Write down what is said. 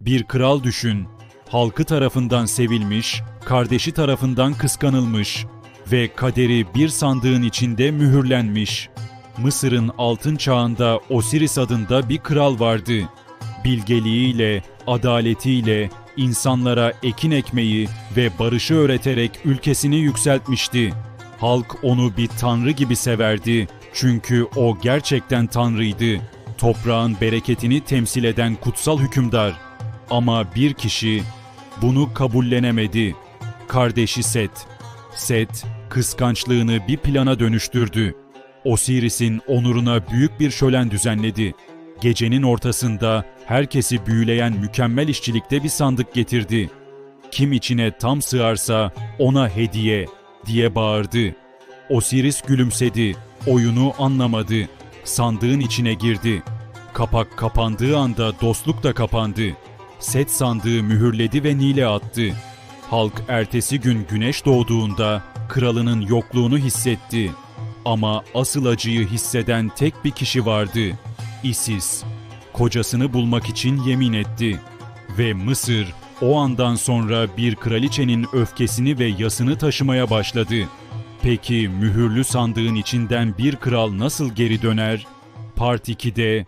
Bir kral düşün. Halkı tarafından sevilmiş, kardeşi tarafından kıskanılmış ve kaderi bir sandığın içinde mühürlenmiş. Mısır'ın altın çağında Osiris adında bir kral vardı. Bilgeliğiyle, adaletiyle insanlara ekin ekmeyi ve barışı öğreterek ülkesini yükseltmişti. Halk onu bir tanrı gibi severdi çünkü o gerçekten tanrıydı. Toprağın bereketini temsil eden kutsal hükümdar. Ama bir kişi bunu kabullenemedi. Kardeşi Set. Set, kıskançlığını bir plana dönüştürdü. Osiris'in onuruna büyük bir şölen düzenledi. Gecenin ortasında herkesi büyüleyen mükemmel işçilikte bir sandık getirdi. Kim içine tam sığarsa ona hediye diye bağırdı. Osiris gülümsedi. Oyunu anlamadı. Sandığın içine girdi. Kapak kapandığı anda dostluk da kapandı. Set sandığı mühürledi ve Nil'e attı. Halk ertesi gün güneş doğduğunda kralının yokluğunu hissetti. Ama asıl acıyı hisseden tek bir kişi vardı. Isis. Kocasını bulmak için yemin etti. Ve Mısır o andan sonra bir kraliçenin öfkesini ve yasını taşımaya başladı. Peki mühürlü sandığın içinden bir kral nasıl geri döner? Part 2'de